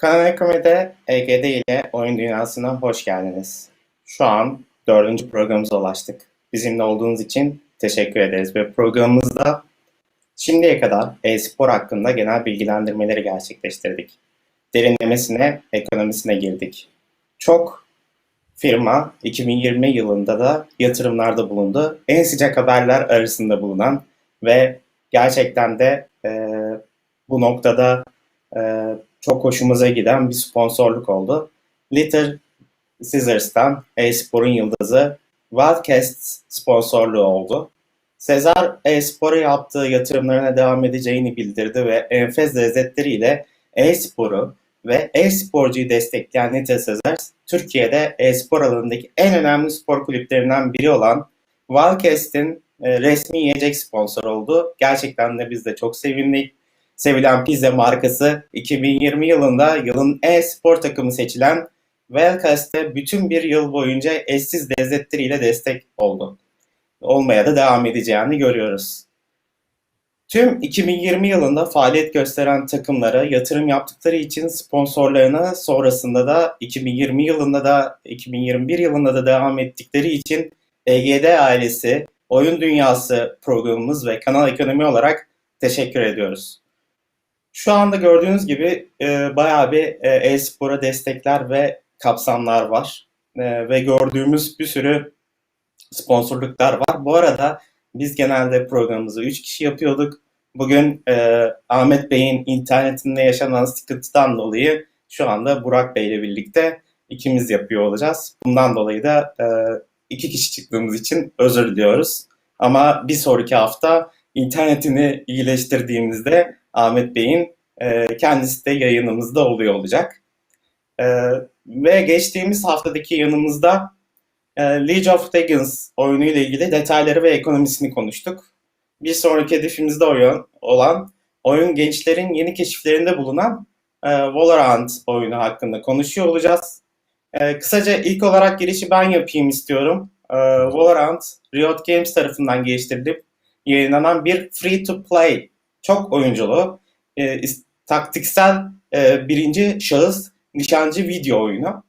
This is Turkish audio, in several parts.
Kanal Ekonomi'de EGD ile oyun dünyasına hoş geldiniz. Şu an dördüncü programımıza ulaştık. Bizimle olduğunuz için teşekkür ederiz ve programımızda şimdiye kadar e-spor hakkında genel bilgilendirmeleri gerçekleştirdik. Derinlemesine ekonomisine girdik. Çok firma 2020 yılında da yatırımlarda bulundu. En sıcak haberler arasında bulunan ve gerçekten de e, bu noktada e, çok hoşumuza giden bir sponsorluk oldu. Little Scissors'tan e-sporun yıldızı Wildcast sponsorluğu oldu. Sezar e-spora yaptığı yatırımlarına devam edeceğini bildirdi ve enfes lezzetleriyle e-sporu ve e-sporcuyu destekleyen Little Scissors, Türkiye'de e-spor alanındaki en önemli spor kulüplerinden biri olan Wildcast'in e, resmi yiyecek sponsor oldu. Gerçekten de biz de çok sevindik sevilen pizza markası 2020 yılında yılın e-spor takımı seçilen Wellcast'e bütün bir yıl boyunca eşsiz lezzetleriyle destek oldu. Olmaya da devam edeceğini görüyoruz. Tüm 2020 yılında faaliyet gösteren takımlara yatırım yaptıkları için sponsorlarına sonrasında da 2020 yılında da 2021 yılında da devam ettikleri için EGD ailesi, Oyun Dünyası programımız ve Kanal Ekonomi olarak teşekkür ediyoruz. Şu anda gördüğünüz gibi e, bayağı bir e, e-spora destekler ve kapsamlar var. E, ve gördüğümüz bir sürü sponsorluklar var. Bu arada biz genelde programımızı 3 kişi yapıyorduk. Bugün e, Ahmet Bey'in internetinde yaşanan sıkıntıdan dolayı şu anda Burak Bey ile birlikte ikimiz yapıyor olacağız. Bundan dolayı da e, iki kişi çıktığımız için özür diliyoruz. Ama bir sonraki hafta internetini iyileştirdiğimizde Ahmet Bey'in e, kendisi de yayınımızda oluyor olacak. E, ve geçtiğimiz haftadaki yanımızda e, League of Legends oyunu ile ilgili detayları ve ekonomisini konuştuk. Bir sonraki hedefimizde oyun olan oyun gençlerin yeni keşiflerinde bulunan e, Valorant oyunu hakkında konuşuyor olacağız. E, kısaca ilk olarak girişi ben yapayım istiyorum. E, Valorant, Riot Games tarafından geliştirilip yayınlanan bir free to play çok oyunculu, e, taktiksel e, birinci şahıs nişancı video oyunu.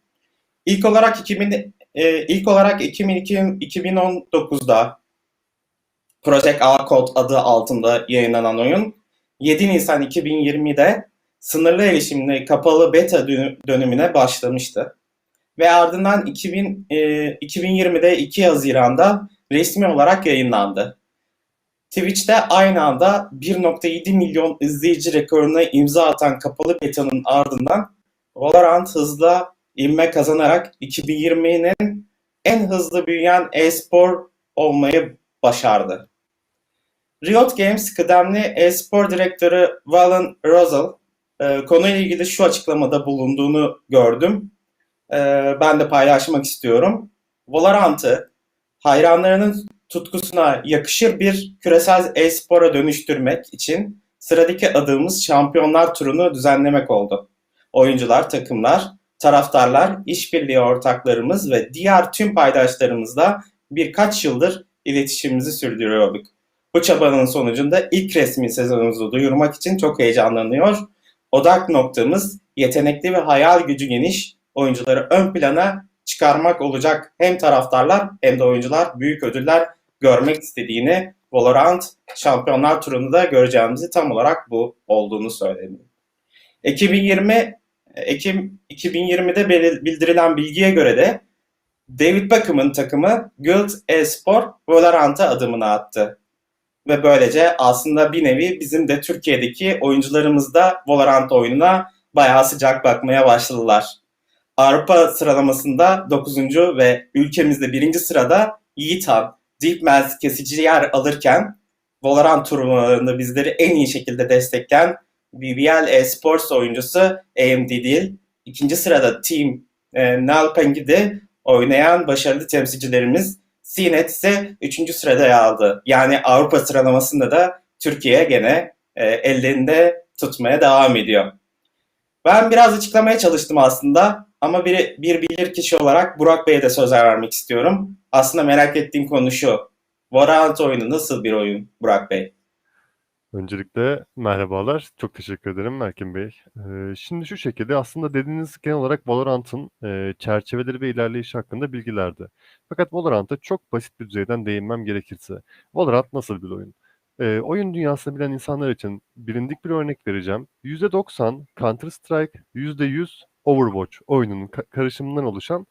İlk olarak 2000 e, ilk olarak 2002, 2019'da Project A Code adı altında yayınlanan oyun 7 Nisan 2020'de sınırlı erişimli kapalı beta dönemine başlamıştı. Ve ardından 2000, e, 2020'de 2 Haziran'da resmi olarak yayınlandı. Twitch'te aynı anda 1.7 milyon izleyici rekoruna imza atan kapalı beta'nın ardından Valorant hızla inme kazanarak 2020'nin en hızlı büyüyen e-spor olmayı başardı. Riot Games kıdemli e-spor direktörü Valen Rosal e, konuyla ilgili şu açıklamada bulunduğunu gördüm. E, ben de paylaşmak istiyorum. Valorant'ı hayranlarının tutkusuna yakışır bir küresel e-spora dönüştürmek için sıradaki adımımız şampiyonlar turunu düzenlemek oldu. Oyuncular, takımlar, taraftarlar, işbirliği ortaklarımız ve diğer tüm paydaşlarımızla birkaç yıldır iletişimimizi sürdürüyorduk. Bu çabanın sonucunda ilk resmi sezonumuzu duyurmak için çok heyecanlanıyor. Odak noktamız yetenekli ve hayal gücü geniş oyuncuları ön plana çıkarmak olacak. Hem taraftarlar hem de oyuncular büyük ödüller görmek istediğini Valorant Şampiyonlar Turu'nu da göreceğimizi tam olarak bu olduğunu söyledi. 2020 Ekim 2020'de bildirilen bilgiye göre de David Beckham'ın takımı Guild Esport Valorant'a adımını attı. Ve böylece aslında bir nevi bizim de Türkiye'deki oyuncularımız da Valorant oyununa bayağı sıcak bakmaya başladılar. Avrupa sıralamasında 9. ve ülkemizde 1. sırada Yiğitan Deepmans kesici yer alırken Valorant turnuvalarında bizleri en iyi şekilde destekleyen BBL Esports oyuncusu AMD değil. İkinci sırada Team e, Nalpeng'i oynayan başarılı temsilcilerimiz CNET ise üçüncü sırada yer aldı. Yani Avrupa sıralamasında da Türkiye gene e, ellerinde tutmaya devam ediyor. Ben biraz açıklamaya çalıştım aslında ama bir, bir bilir kişi olarak Burak Bey'e de söz vermek istiyorum. Aslında merak ettiğim konu şu. Valorant oyunu nasıl bir oyun Burak Bey? Öncelikle merhabalar. Çok teşekkür ederim Erkin Bey. Ee, şimdi şu şekilde aslında dediğiniz genel olarak Valorant'ın e, çerçeveleri ve ilerleyişi hakkında bilgilerdi. Fakat Valorant'a çok basit bir düzeyden değinmem gerekirse. Valorant nasıl bir oyun? Ee, oyun dünyasını bilen insanlar için bilindik bir örnek vereceğim. %90 Counter Strike, %100 Overwatch oyununun ka- karışımından oluşan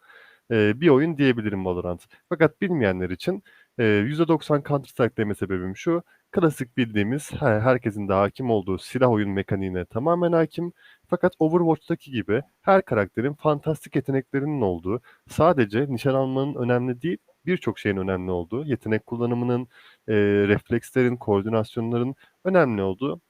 e, bir oyun diyebilirim Valorant. Fakat bilmeyenler için e, %90 Counter Strike deme sebebim şu. Klasik bildiğimiz her, herkesin de hakim olduğu silah oyun mekaniğine tamamen hakim. Fakat Overwatch'taki gibi her karakterin fantastik yeteneklerinin olduğu, sadece nişan almanın önemli değil, birçok şeyin önemli olduğu, yetenek kullanımının, e, reflekslerin, koordinasyonların önemli olduğu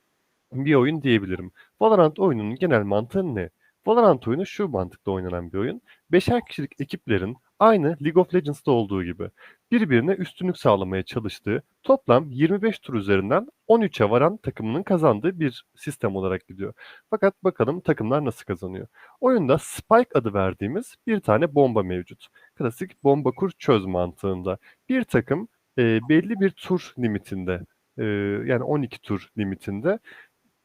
bir oyun diyebilirim. Valorant oyununun genel mantığı ne? Valorant oyunu şu mantıkla oynanan bir oyun. Beşer kişilik ekiplerin aynı League of Legends'ta olduğu gibi birbirine üstünlük sağlamaya çalıştığı toplam 25 tur üzerinden 13'e varan takımının kazandığı bir sistem olarak gidiyor. Fakat bakalım takımlar nasıl kazanıyor? Oyunda Spike adı verdiğimiz bir tane bomba mevcut. Klasik bomba kur çöz mantığında. Bir takım e, belli bir tur limitinde e, yani 12 tur limitinde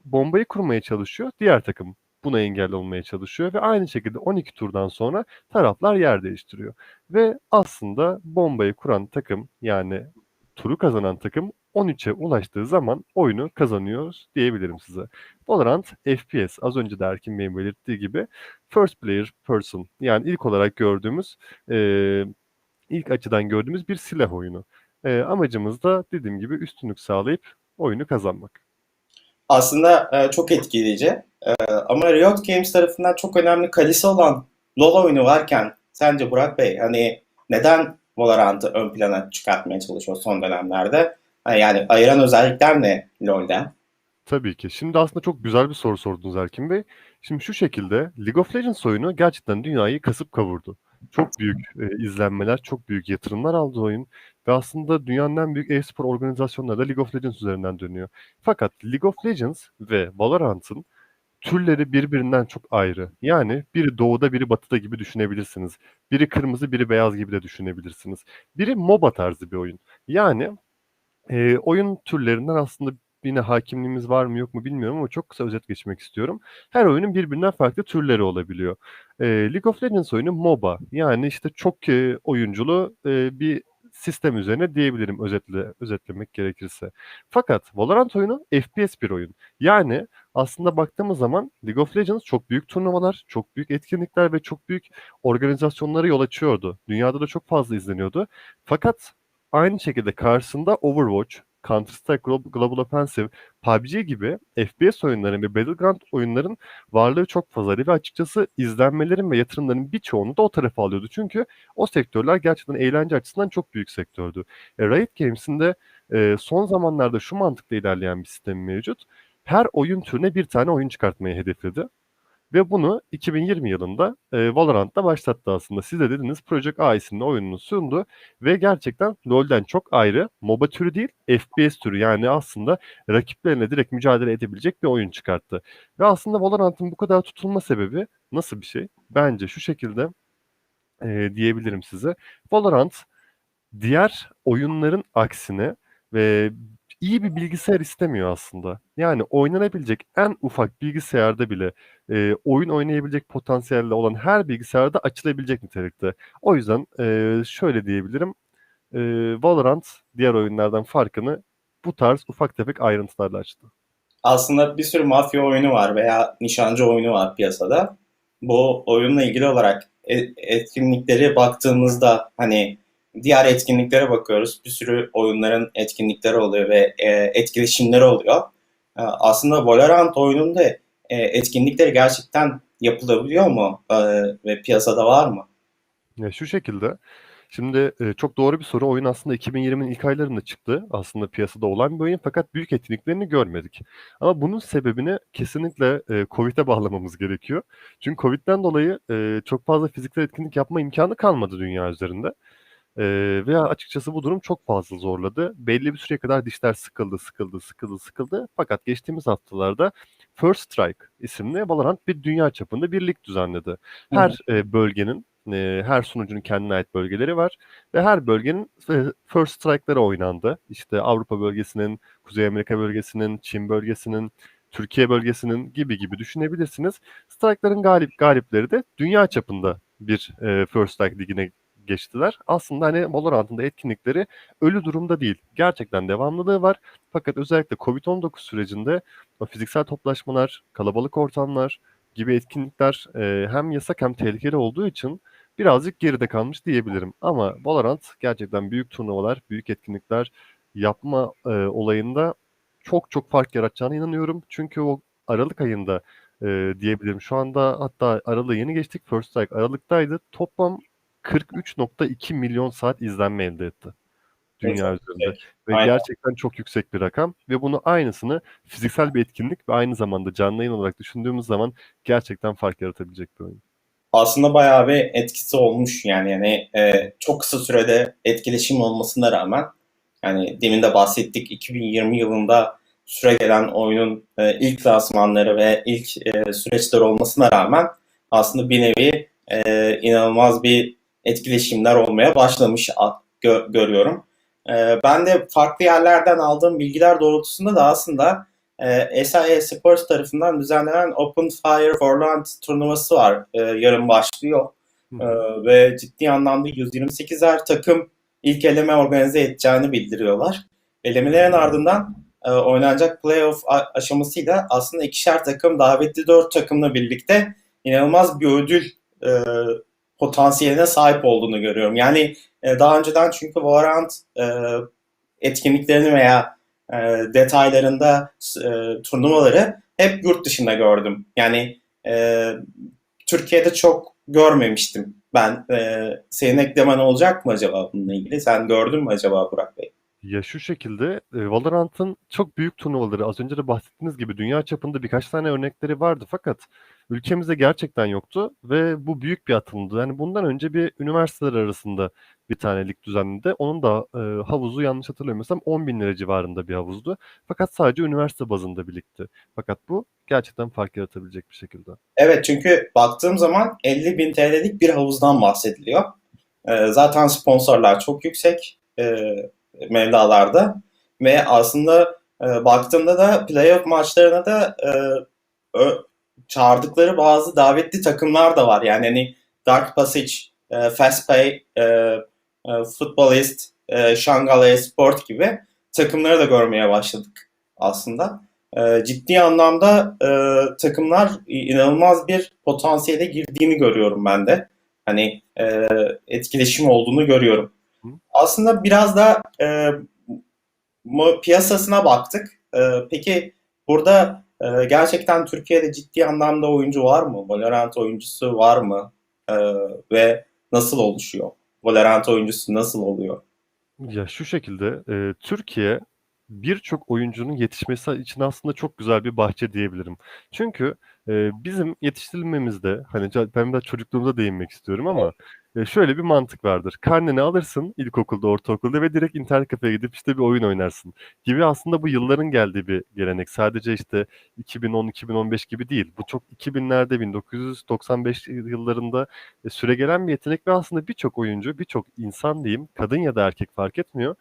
bombayı kurmaya çalışıyor. Diğer takım buna engel olmaya çalışıyor ve aynı şekilde 12 turdan sonra taraflar yer değiştiriyor. Ve aslında bombayı kuran takım yani turu kazanan takım 13'e ulaştığı zaman oyunu kazanıyoruz diyebilirim size. Valorant FPS az önce de Erkin Bey'in belirttiği gibi first player person yani ilk olarak gördüğümüz e, ilk açıdan gördüğümüz bir silah oyunu. E, amacımız da dediğim gibi üstünlük sağlayıp oyunu kazanmak. Aslında e, çok etkileyici. E, ama Riot Games tarafından çok önemli kalesi olan LoL oyunu varken sence Burak Bey hani neden Valorant'ı ön plana çıkartmaya çalışıyor son dönemlerde? Ha, Yani ayıran özellikler ne LoL'den? Tabii ki. Şimdi aslında çok güzel bir soru sordunuz Erkin Bey. Şimdi şu şekilde League of Legends oyunu gerçekten dünyayı kasıp kavurdu. Çok büyük e, izlenmeler, çok büyük yatırımlar aldı oyun ve aslında dünyanın en büyük e-spor organizasyonları da League of Legends üzerinden dönüyor. Fakat League of Legends ve Valorant'ın türleri birbirinden çok ayrı. Yani biri doğuda, biri batıda gibi düşünebilirsiniz. Biri kırmızı, biri beyaz gibi de düşünebilirsiniz. Biri MOBA tarzı bir oyun. Yani Eee, oyun türlerinden aslında yine hakimliğimiz var mı yok mu bilmiyorum ama çok kısa özet geçmek istiyorum. Her oyunun birbirinden farklı türleri olabiliyor. Eee, League of Legends oyunu MOBA. Yani işte çok eee, oyunculu eee, bir sistem üzerine diyebilirim özetle özetlemek gerekirse. Fakat Valorant oyunu FPS bir oyun. Yani aslında baktığımız zaman League of Legends çok büyük turnuvalar, çok büyük etkinlikler ve çok büyük organizasyonlara yol açıyordu. Dünyada da çok fazla izleniyordu. Fakat Aynı şekilde karşısında Overwatch, Counter-Strike Glo- Global Offensive, PUBG gibi FPS oyunların ve Battleground oyunların varlığı çok fazlaydı ve açıkçası izlenmelerin ve yatırımların birçoğunu da o tarafa alıyordu. Çünkü o sektörler gerçekten eğlence açısından çok büyük sektördü. E, Riot Games'in de e, son zamanlarda şu mantıkla ilerleyen bir sistemi mevcut. Her oyun türüne bir tane oyun çıkartmayı hedefledi. Ve bunu 2020 yılında e, Valorant'ta başlattı aslında. Siz de dediniz Project A isimli oyununu sundu ve gerçekten LoL'den çok ayrı MOBA türü değil FPS türü yani aslında rakiplerine direkt mücadele edebilecek bir oyun çıkarttı. Ve aslında Valorant'ın bu kadar tutulma sebebi nasıl bir şey? Bence şu şekilde e, diyebilirim size. Valorant diğer oyunların aksine ve iyi bir bilgisayar istemiyor aslında. Yani oynanabilecek en ufak bilgisayarda bile e, oyun oynayabilecek potansiyelde olan her bilgisayarda açılabilecek nitelikte. O yüzden e, şöyle diyebilirim. E, Valorant diğer oyunlardan farkını bu tarz ufak tefek ayrıntılarla açtı. Aslında bir sürü mafya oyunu var veya nişancı oyunu var piyasada. Bu oyunla ilgili olarak e- etkinlikleri baktığımızda hani diğer etkinliklere bakıyoruz. Bir sürü oyunların etkinlikleri oluyor ve e, etkileşimleri oluyor. E, aslında Valorant oyununda e, etkinlikleri gerçekten yapılabiliyor mu? E, ve piyasada var mı? Ya şu şekilde. Şimdi e, çok doğru bir soru. Oyun aslında 2020'nin ilk aylarında çıktı. Aslında piyasada olan bir oyun fakat büyük etkinliklerini görmedik. Ama bunun sebebini kesinlikle e, Covid'e bağlamamız gerekiyor. Çünkü Covid'den dolayı e, çok fazla fiziksel etkinlik yapma imkanı kalmadı dünya üzerinde. E, ve açıkçası bu durum çok fazla zorladı. Belli bir süreye kadar dişler sıkıldı, sıkıldı, sıkıldı, sıkıldı. Fakat geçtiğimiz haftalarda First Strike isimli Valorant bir dünya çapında bir lig düzenledi. Her e, bölgenin E, her sunucunun kendine ait bölgeleri var ve her bölgenin first strike'ları oynandı. İşte Avrupa bölgesinin, Kuzey Amerika bölgesinin, Çin bölgesinin, Türkiye bölgesinin gibi gibi düşünebilirsiniz. Strike'ların galip galipleri de dünya çapında bir e, First Strike ligine geçtiler. Aslında hani Valorant'ın da etkinlikleri ölü durumda değil. Gerçekten devamlılığı var. Fakat özellikle Covid-19 sürecinde o fiziksel toplaşmalar, kalabalık ortamlar gibi etkinlikler e, hem yasak hem tehlikeli olduğu için birazcık geride kalmış diyebilirim. Ama Valorant gerçekten büyük turnuvalar, büyük etkinlikler yapma e, olayında çok çok fark yaratacağına inanıyorum. Çünkü o Aralık ayında e, diyebilirim. Şu anda hatta Aralık'ı yeni geçtik. First Strike Aralık'taydı. Toplam 43.2 milyon saat izlenme elde etti. Dünya Çok üzerinde. Ve Aynen. gerçekten çok yüksek bir rakam. Ve bunu aynısını fiziksel bir etkinlik ve aynı zamanda canlı yayın olarak düşündüğümüz zaman gerçekten fark yaratabilecek bir oyun. Aslında bayağı bir etkisi olmuş yani yani e, çok kısa sürede etkileşim olmasına rağmen yani demin de bahsettik 2020 yılında süre gelen oyunun e, ilk lansmanları ve ilk e, süreçler olmasına rağmen aslında bir nevi e, inanılmaz bir etkileşimler olmaya başlamış gö- görüyorum. E, ben de farklı yerlerden aldığım bilgiler doğrultusunda da aslında e, SIA Sports tarafından düzenlenen Open Fire Valorant turnuvası var. E, yarın başlıyor. E, ve ciddi anlamda 128'er takım ilk eleme organize edeceğini bildiriyorlar. Elemelerin ardından e, oynanacak playoff aşamasıyla aslında ikişer takım davetli dört takımla birlikte inanılmaz bir ödül e, potansiyeline sahip olduğunu görüyorum. Yani e, daha önceden çünkü Valorant e, etkinliklerini veya e, detaylarında e, turnuvaları hep yurt dışında gördüm. Yani e, Türkiye'de çok görmemiştim ben. E, senin eklemen olacak mı acaba bununla ilgili? Sen gördün mü acaba Burak Bey? Ya şu şekilde e, Valorant'ın çok büyük turnuvaları az önce de bahsettiğiniz gibi dünya çapında birkaç tane örnekleri vardı fakat ülkemizde gerçekten yoktu ve bu büyük bir atılımdı. Yani bundan önce bir üniversiteler arasında bir tane lig düzenledi. Onun da e, havuzu yanlış hatırlamıyorsam 10 bin lira civarında bir havuzdu. Fakat sadece üniversite bazında bir ligdi. Fakat bu gerçekten fark yaratabilecek bir şekilde. Evet çünkü baktığım zaman 50 bin TL'lik bir havuzdan bahsediliyor. E, zaten sponsorlar çok yüksek e, mevlalarda ve aslında e, baktığımda da playoff maçlarına da e, çağırdıkları bazı davetli takımlar da var. Yani hani Dark Passage, e, Fastpay, e, e, Futbolist, e, Şanghal'e Sport gibi takımları da görmeye başladık aslında. E, ciddi anlamda e, takımlar inanılmaz bir potansiyele girdiğini görüyorum ben de. Hani e, etkileşim olduğunu görüyorum. Hı. Aslında biraz da e, piyasasına baktık. E, peki burada e, gerçekten Türkiye'de ciddi anlamda oyuncu var mı? Valorant oyuncusu var mı? E, ve nasıl oluşuyor? Valorant oyuncusu nasıl oluyor? Ya şu şekilde e, Türkiye birçok oyuncunun yetişmesi için aslında çok güzel bir bahçe diyebilirim. Çünkü e, bizim yetiştirilmemizde hani ben de çocukluğumda değinmek istiyorum ama e, şöyle bir mantık vardır. Karneni alırsın ilkokulda, ortaokulda ve direkt internet kafeye gidip işte bir oyun oynarsın gibi aslında bu yılların geldiği bir gelenek. Sadece işte 2010-2015 gibi değil. Bu çok 2000'lerde 1995 yıllarında e, süregelen bir yetenek ve aslında birçok oyuncu, birçok insan diyeyim, kadın ya da erkek fark etmiyor.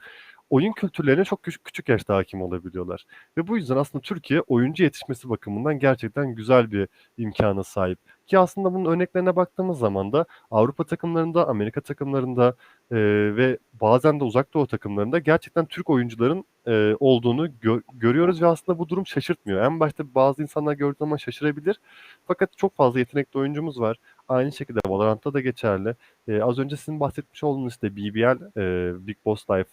Oyun kültürlerine çok küçük, küçük yaşta hakim olabiliyorlar. Ve bu yüzden aslında Türkiye oyuncu yetişmesi bakımından gerçekten güzel bir imkana sahip. Ki aslında bunun örneklerine baktığımız zaman da Avrupa takımlarında, Amerika takımlarında e, ve bazen de Uzak Doğu takımlarında gerçekten Türk oyuncuların e, olduğunu gö- görüyoruz ve aslında bu durum şaşırtmıyor. En başta bazı insanlar gördüğü zaman şaşırabilir. Fakat çok fazla yetenekli oyuncumuz var. Aynı şekilde Valorant'ta da geçerli. E, az önce sizin bahsetmiş olduğunuz işte BBL, e, Big Boss Life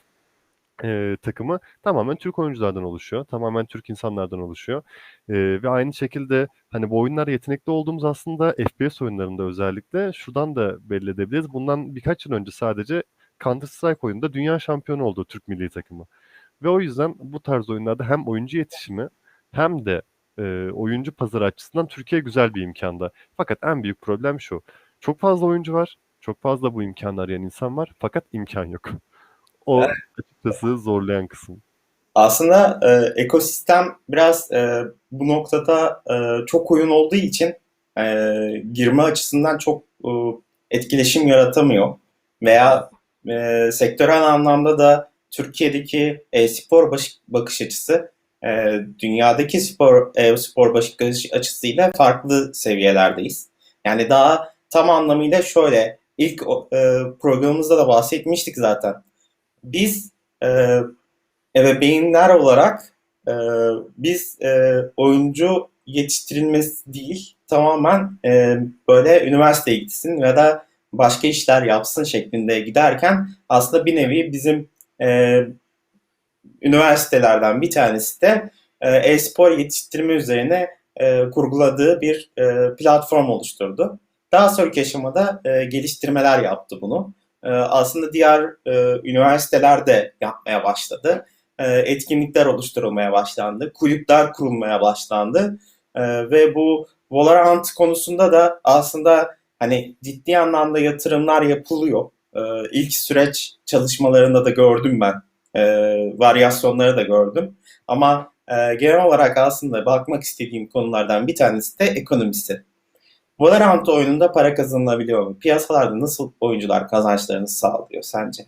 e, takımı tamamen Türk oyunculardan oluşuyor. Tamamen Türk insanlardan oluşuyor. E, ve aynı şekilde hani bu oyunlar yetenekli olduğumuz aslında FPS oyunlarında özellikle şuradan da belli edebiliriz. Bundan birkaç yıl önce sadece Counter Strike oyununda dünya şampiyonu oldu Türk milli takımı. Ve o yüzden bu tarz oyunlarda hem oyuncu yetişimi hem de e, oyuncu pazarı açısından Türkiye güzel bir imkanda. Fakat en büyük problem şu. Çok fazla oyuncu var. Çok fazla bu imkanı arayan insan var. Fakat imkan yok. O açıkçası zorlayan kısım. Aslında e, ekosistem biraz e, bu noktada e, çok oyun olduğu için e, girme açısından çok e, etkileşim yaratamıyor veya e, sektörel anlamda da Türkiye'deki e-spor bakış açısı e, dünyadaki spor e-spor bakış açısıyla farklı seviyelerdeyiz. Yani daha tam anlamıyla şöyle ilk e, programımızda da bahsetmiştik zaten. Biz e, ebeveynler olarak e, biz e, oyuncu yetiştirilmesi değil tamamen e, böyle üniversiteye gitsin ya da başka işler yapsın şeklinde giderken aslında bir nevi bizim e, üniversitelerden bir tanesi de e, e-spor yetiştirme üzerine e, kurguladığı bir e, platform oluşturdu. Daha sonraki aşamada e, geliştirmeler yaptı bunu. E, aslında diğer e, üniversiteler de yapmaya başladı. E, etkinlikler oluşturulmaya başlandı. Kulüpler kurulmaya başlandı. E, ve bu Valorant konusunda da aslında hani ciddi anlamda yatırımlar yapılıyor. İlk süreç çalışmalarında da gördüm ben. Varyasyonları da gördüm. Ama e, genel olarak aslında bakmak istediğim konulardan bir tanesi de ekonomisi. Valorant oyununda para kazanılabiliyor mu? Piyasalarda nasıl oyuncular kazançlarını sağlıyor sence?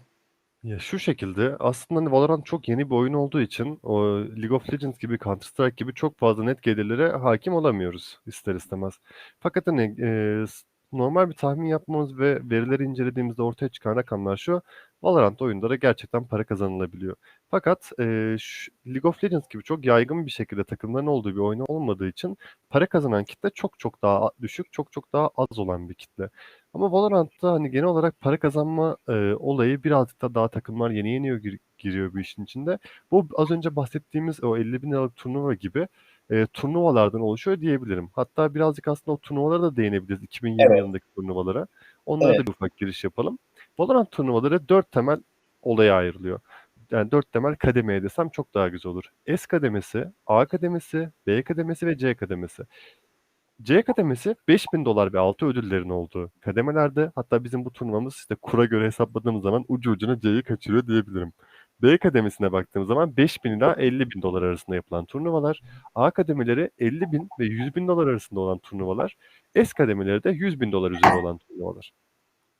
Ya şu şekilde aslında hani Valorant çok yeni bir oyun olduğu için o League of Legends gibi Counter Strike gibi çok fazla net gelirlere hakim olamıyoruz ister istemez. Fakat hani e, normal bir tahmin yapmamız ve verileri incelediğimizde ortaya çıkan rakamlar şu. Valorant oyunlara gerçekten para kazanılabiliyor. Fakat e, şu- League of Legends gibi çok yaygın bir şekilde takımların olduğu bir oyun olmadığı için para kazanan kitle çok çok daha düşük, çok çok daha az olan bir kitle. Ama Valorant'ta hani genel olarak para kazanma e, olayı birazcık da daha takımlar yeni yeni gir- giriyor bu işin içinde. Bu az önce bahsettiğimiz o 50 bin liralık turnuva gibi e, turnuvalardan oluşuyor diyebilirim. Hatta birazcık aslında o turnuvalara da değinebiliriz 2020 Evet, yılındaki turnuvalara. Onlara evet, da bir ufak giriş yapalım. Valorant turnuvaları dört temel olaya ayrılıyor. Yani dört temel kademeye desem çok daha güzel olur. S kademesi, A kademesi, B kademesi ve C kademesi. C kademesi 5000 dolar ve altı ödüllerin olduğu kademelerde. Hatta bizim bu turnuvamız işte kura göre hesapladığımız zaman ucu ucuna C'yi kaçırıyor diyebilirim. B kademesine baktığımız zaman 5000 ila 50 bin dolar arasında yapılan turnuvalar. A kademeleri 50 bin ve 100 bin dolar arasında olan turnuvalar. S kademeleri de 100 bin dolar üzeri olan turnuvalar.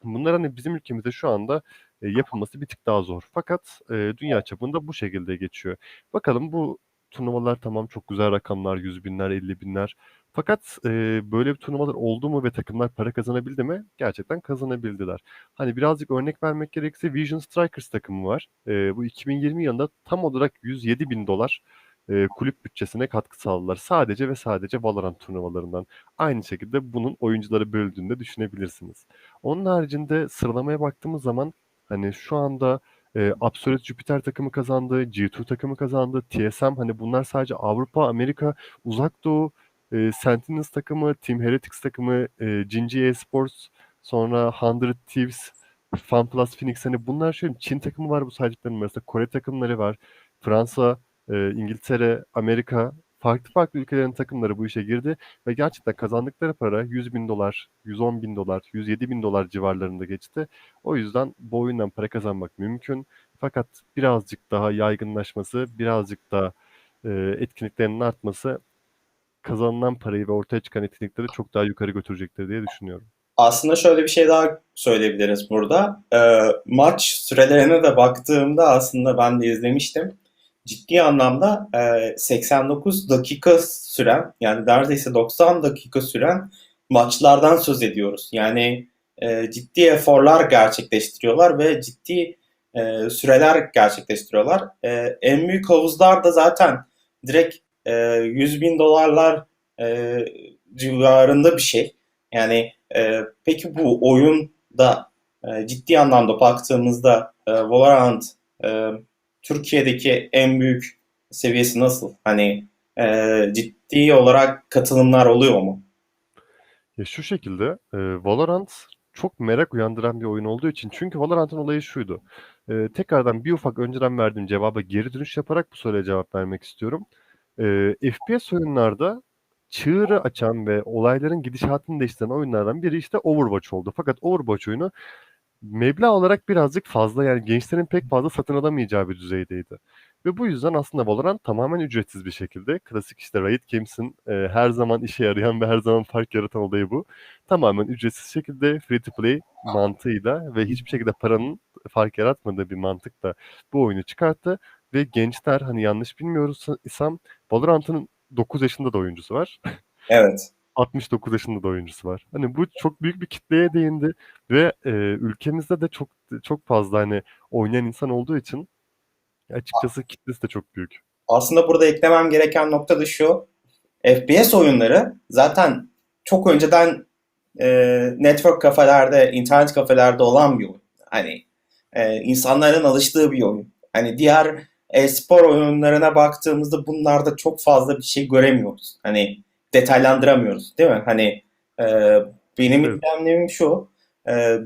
Bunlar hani bizim ülkemizde şu anda e, yapılması bir tık daha zor. Fakat e, dünya çapında bu şekilde geçiyor. Bakalım bu turnuvalar tamam çok güzel rakamlar, yüz binler, elli binler. Fakat e, böyle bir turnuvalar oldu mu ve takımlar para kazanabildi mi? Gerçekten kazanabildiler. Hani birazcık örnek vermek gerekirse Vision Strikers takımı var. E, bu 2020 yılında tam olarak 107 bin dolar e, kulüp bütçesine katkı sağladılar. Sadece ve sadece Valorant turnuvalarından. Aynı şekilde bunun oyuncuları böldüğünde düşünebilirsiniz. Onun haricinde sıralamaya baktığımız zaman hani şu anda e, Absolute Jupiter takımı kazandı, G2 takımı kazandı, TSM hani bunlar sadece Avrupa, Amerika, Uzak Doğu, e, Sentinels takımı, Team Heretics takımı, e, Jinji Esports, sonra 100 Thieves, FunPlus Phoenix hani bunlar şöyle Çin takımı var bu saydıklarım arasında, Kore takımları var, Fransa, e, İngiltere, Amerika farklı farklı ülkelerin takımları bu işe girdi ve gerçekten kazandıkları para 100 bin dolar, 110 bin dolar, 107 bin dolar civarlarında geçti. O yüzden bu oyundan para kazanmak mümkün. Fakat birazcık daha yaygınlaşması, birazcık daha e, etkinliklerinin artması kazanılan parayı ve ortaya çıkan etkinlikleri çok daha yukarı götürecektir diye düşünüyorum. Aslında şöyle bir şey daha söyleyebiliriz burada. Ee, maç sürelerine de baktığımda aslında ben de izlemiştim. Ciddi anlamda e, 89 dakika süren yani neredeyse 90 dakika süren maçlardan söz ediyoruz. Yani e, ciddi eforlar gerçekleştiriyorlar ve ciddi e, süreler gerçekleştiriyorlar. E, en büyük havuzlar da zaten direkt e, 100 bin dolarlar e, civarında bir şey. Yani peki bu oyunda e, ciddi anlamda baktığımızda e, Valorant e, Türkiye'deki en büyük seviyesi nasıl? Hani e, ciddi olarak katılımlar oluyor mu? Ya şu şekilde e, Valorant çok merak uyandıran bir oyun olduğu için çünkü Valorant'ın olayı şuydu. E, tekrardan bir ufak önceden verdiğim cevaba geri dönüş yaparak bu soruya cevap vermek istiyorum. E, FPS oyunlarda çığırı açan ve olayların gidişatını değiştiren oyunlardan biri işte Overwatch oldu. Fakat Overwatch oyunu meblağ olarak birazcık fazla yani gençlerin pek fazla satın alamayacağı bir düzeydeydi. Ve bu yüzden aslında Valorant tamamen ücretsiz bir şekilde klasik işte Riot Games'in e, her zaman işe yarayan ve her zaman fark yaratan olayı bu. Tamamen ücretsiz şekilde free to play mantığıyla ve hiçbir şekilde paranın fark yaratmadığı bir mantıkla bu oyunu çıkarttı. Ve gençler hani yanlış bilmiyorsam Valorant'ın 9 yaşında da oyuncusu var. Evet. 69 yaşında da oyuncusu var. Hani bu çok büyük bir kitleye değindi ve e, ülkemizde de çok çok fazla hani oynayan insan olduğu için açıkçası kitlesi de çok büyük. Aslında burada eklemem gereken nokta da şu. FPS oyunları zaten çok önceden e, network kafelerde, internet kafelerde olan bir oyun. Hani e, insanların alıştığı bir oyun. Hani diğer e-spor oyunlarına baktığımızda bunlarda çok fazla bir şey göremiyoruz. Hani detaylandıramıyoruz değil mi? Hani e, benim Evet. şu. e,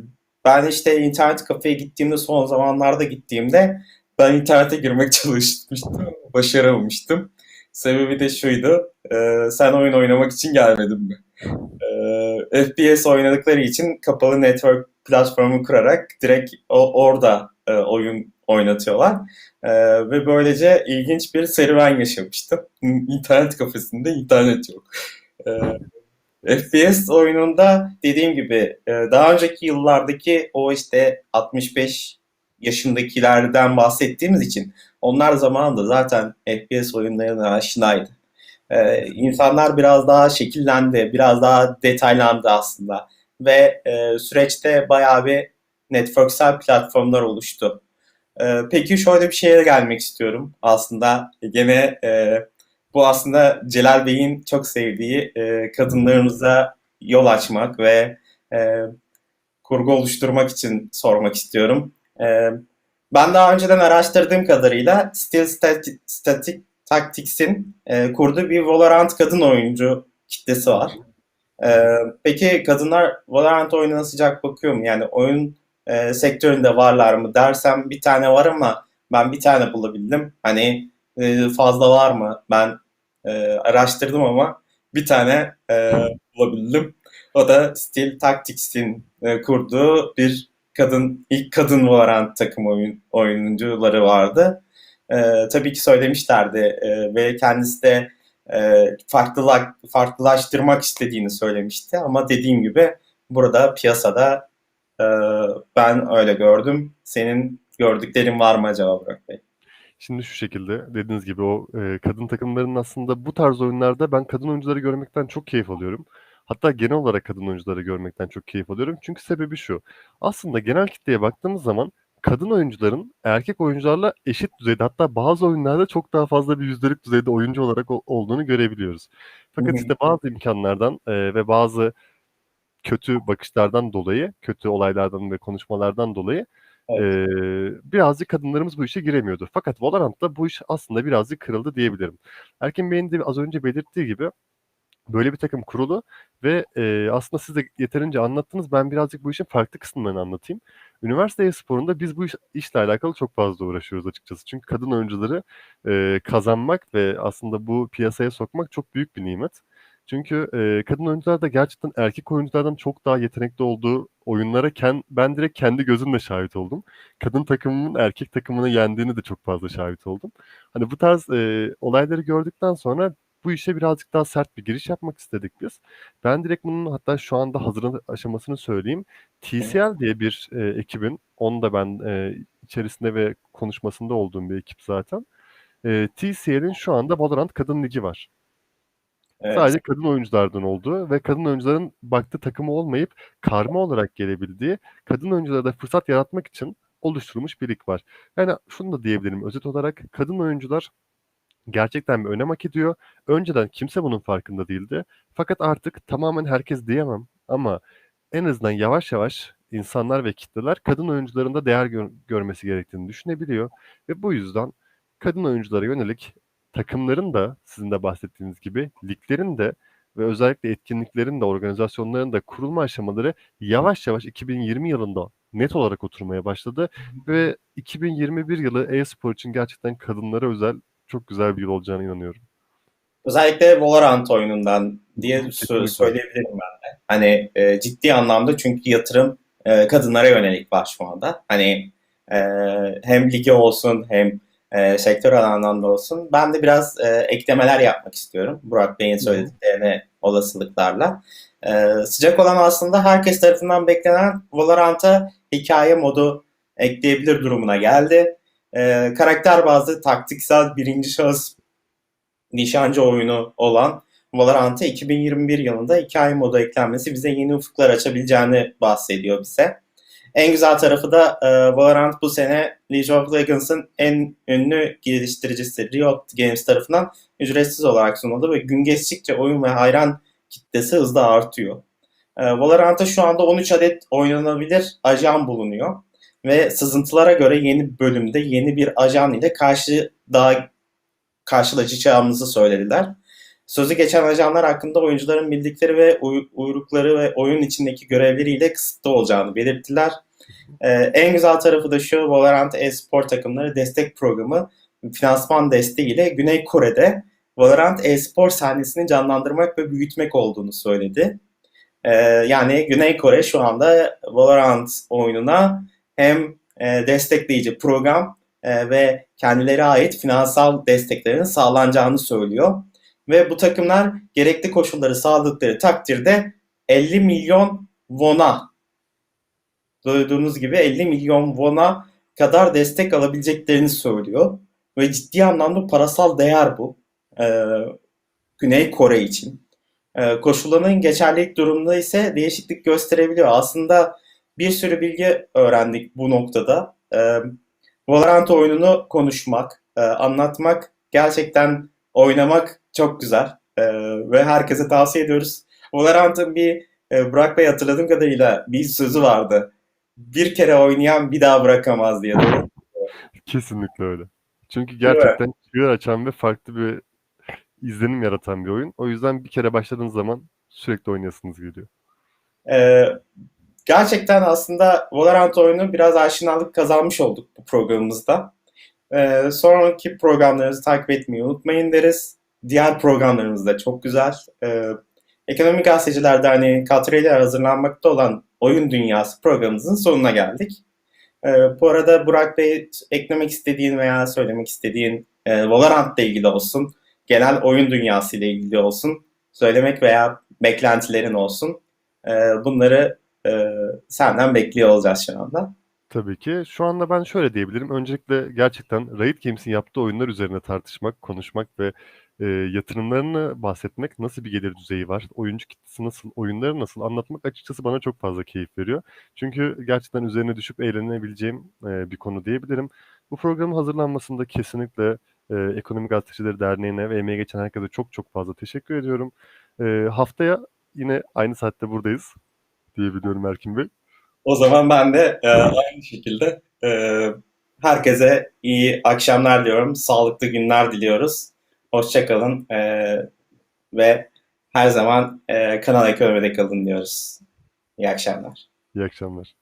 ben işte internet kafeye gittiğimde son zamanlarda gittiğimde ben internete girmek çalışmıştım. Başaramamıştım. Sebebi de şuydu. e, sen oyun oynamak için gelmedin mi? E, FPS oynadıkları için kapalı network platformu kurarak direkt o, orada e, oyun oynatıyorlar. E, ve böylece ilginç bir serüven yaşamıştım. İnternet kafesinde internet yok. E, FPS oyununda dediğim gibi e, daha önceki yıllardaki o işte 65 yaşındakilerden bahsettiğimiz için onlar zamanında zaten FPS oyunlarına aşinaydı. Ee, insanlar biraz daha şekillendi, biraz daha detaylandı aslında ve e, süreçte bayağı bir networksel platformlar oluştu. Ee, peki şöyle bir şeye gelmek istiyorum. Aslında gene e, bu aslında Celal Bey'in çok sevdiği e, kadınlarımıza yol açmak ve e, kurgu oluşturmak için sormak istiyorum. E, ben daha önceden araştırdığım kadarıyla Steel Stati- Static Tactics'in e, kurduğu bir Valorant kadın oyuncu kitlesi var. E, peki kadınlar Valorant oyununa sıcak bakıyor mu? Yani oyun e, sektöründe varlar mı dersem bir tane var ama ben bir tane bulabildim. Hani e, fazla var mı? Ben e, araştırdım ama bir tane e, bulabildim. O da Steel Tactics'in e, kurduğu bir kadın ilk kadın Valorant takım oyun, oyuncuları vardı. E, tabii ki söylemişlerdi e, ve kendisi de e, farklıla, farklılaştırmak istediğini söylemişti ama dediğim gibi burada piyasada e, ben öyle gördüm. Senin gördüklerin var mı acaba Burak Bey? Şimdi şu şekilde dediğiniz gibi o e, kadın takımlarının aslında bu tarz oyunlarda ben kadın oyuncuları görmekten çok keyif alıyorum. Hatta genel olarak kadın oyuncuları görmekten çok keyif alıyorum. Çünkü sebebi şu. Aslında genel kitleye baktığımız zaman kadın oyuncuların erkek oyuncularla eşit düzeyde hatta bazı oyunlarda çok daha fazla bir yüzdelik düzeyde oyuncu olarak olduğunu görebiliyoruz. Fakat işte bazı imkanlardan e, ve bazı kötü bakışlardan dolayı, kötü olaylardan ve konuşmalardan dolayı Evet. Eee, birazcık kadınlarımız bu işe giremiyordu. Fakat Valorant'ta bu iş aslında birazcık kırıldı diyebilirim. Erkin Bey'in de az önce belirttiği gibi böyle bir takım kurulu ve eee, aslında siz de yeterince anlattınız. Ben birazcık bu işin farklı kısımlarını anlatayım. Üniversite e-sporunda biz bu iş, işle alakalı çok fazla uğraşıyoruz açıkçası. Çünkü kadın oyuncuları eee, kazanmak ve aslında bu piyasaya sokmak çok büyük bir nimet. Çünkü eee, kadın oyuncular da gerçekten erkek oyunculardan çok daha yetenekli olduğu oyunlara ken, ben direkt kendi gözümle şahit oldum. Kadın takımının erkek takımını yendiğini de çok fazla şahit oldum. Hani bu tarz eee, olayları gördükten sonra bu işe birazcık daha sert bir giriş yapmak istedik biz. Ben direkt bunun hatta şu anda hazırlık aşamasını söyleyeyim. TCL diye bir e, ekibin, onu da ben e, içerisinde ve konuşmasında olduğum bir ekip zaten. E, TCL'in şu anda Valorant Kadın Ligi var. Evet. Sadece kadın oyunculardan olduğu ve kadın oyuncuların baktığı takımı olmayıp karma olarak gelebildiği, kadın oyunculara da fırsat yaratmak için oluşturulmuş bir lig var. Yani şunu da diyebilirim özet olarak kadın oyuncular gerçekten bir önem hak ediyor. Önceden kimse bunun farkında değildi. Fakat artık tamamen herkes diyemem ama en azından yavaş yavaş insanlar ve kitleler kadın oyuncuların da değer gör- görmesi gerektiğini düşünebiliyor. Ve bu yüzden kadın oyunculara yönelik takımların da sizin de bahsettiğiniz gibi liglerin de ve özellikle etkinliklerin de organizasyonların da kurulma aşamaları yavaş yavaş 2020 yılında net olarak oturmaya başladı ve 2021 yılı e-spor için gerçekten kadınlara özel çok güzel bir yıl olacağına inanıyorum. Özellikle Valorant oyunundan diye sö- Kesinlikle. söyleyebilirim ben de. Hani e, ciddi anlamda çünkü yatırım e, kadınlara yönelik var şu anda. Hani e, hem ligi olsun hem e, sektör alanından da olsun. Ben de biraz e, eklemeler yapmak istiyorum Burak Bey'in söylediklerine olasılıklarla. E, sıcak olan aslında herkes tarafından beklenen Valorant'a hikaye modu ekleyebilir durumuna geldi. E, karakter bazlı taktiksel birinci şahıs nişancı oyunu olan Valorant'a 2021 yılında hikaye modu eklenmesi bize yeni ufuklar açabileceğini bahsediyor bize. En güzel tarafı da e, Valorant bu sene League of Legends'ın en ünlü geliştiricisi Riot Games tarafından ücretsiz olarak sunuldu ve gün geçtikçe oyun ve hayran kitlesi hızla artıyor. E, Valorant'ta şu anda 13 adet oynanabilir ajan bulunuyor ve sızıntılara göre yeni bölümde yeni bir ajan ile karşı daha karşılaşacağımızı söylediler. Sözü geçen ajanlar hakkında oyuncuların bildikleri ve uy- uyrukları ve oyun içindeki görevleriyle kısıtlı olacağını belirttiler. Ee, en güzel tarafı da şu, Valorant e-spor takımları destek programı finansman desteğiyle Güney Kore'de Valorant e-spor sahnesini canlandırmak ve büyütmek olduğunu söyledi. Ee, yani Güney Kore şu anda Valorant oyununa hem e, destekleyici program e, ve kendileri ait finansal desteklerin sağlanacağını söylüyor. Ve bu takımlar gerekli koşulları sağladıkları takdirde 50 milyon won'a duyduğunuz gibi 50 milyon won'a kadar destek alabileceklerini söylüyor. Ve ciddi anlamda parasal değer bu. Ee, Güney Kore için. Ee, koşulların geçerlilik durumunda ise değişiklik gösterebiliyor. Aslında bir sürü bilgi öğrendik bu noktada. Ee, Valorant oyununu konuşmak, e, anlatmak, gerçekten oynamak çok güzel. Ee, ve herkese tavsiye ediyoruz. Valorant'ın bir e, Burak Bey hatırladığım kadarıyla bir sözü vardı. Bir kere oynayan bir daha bırakamaz diye. Kesinlikle öyle. Çünkü gerçekten çığır açan ve farklı bir izlenim yaratan bir oyun. O yüzden bir kere başladığınız zaman sürekli oynayasınız geliyor. Ee, gerçekten aslında Valorant oyunu biraz aşinalık kazanmış olduk bu programımızda. Ee, sonraki programlarımızı takip etmeyi unutmayın deriz. Diğer programlarımız da çok güzel. Ee, Ekonomik Gazeteciler Derneği'nin katkılarıyla hazırlanmakta olan Oyun Dünyası programımızın sonuna geldik. Ee, bu arada Burak Bey eklemek istediğin veya söylemek istediğin e, Valorant'la ilgili olsun, genel oyun dünyası ile ilgili olsun, söylemek veya beklentilerin olsun. Ee, bunları e, senden bekliyor olacağız şu anda. Tabii ki. Şu anda ben şöyle diyebilirim. Öncelikle gerçekten Riot Games'in yaptığı oyunlar üzerine tartışmak, konuşmak ve e, yatırımlarını bahsetmek, nasıl bir gelir düzeyi var, oyuncu kitlesi nasıl, oyunları nasıl anlatmak açıkçası bana çok fazla keyif veriyor. Çünkü gerçekten üzerine düşüp eğlenebileceğim e, bir konu diyebilirim. Bu programın hazırlanmasında kesinlikle e, Ekonomik Gazetecileri Derneği'ne ve emeği geçen herkese çok çok fazla teşekkür ediyorum. E, haftaya yine aynı saatte buradayız diyebiliyorum Erkin Bey. O zaman ben de e, aynı şekilde e, herkese iyi akşamlar diliyorum, sağlıklı günler diliyoruz. Hoşçakalın e, ve her zaman e, Kanal Ekonomi'de kalın diyoruz. İyi akşamlar. İyi akşamlar.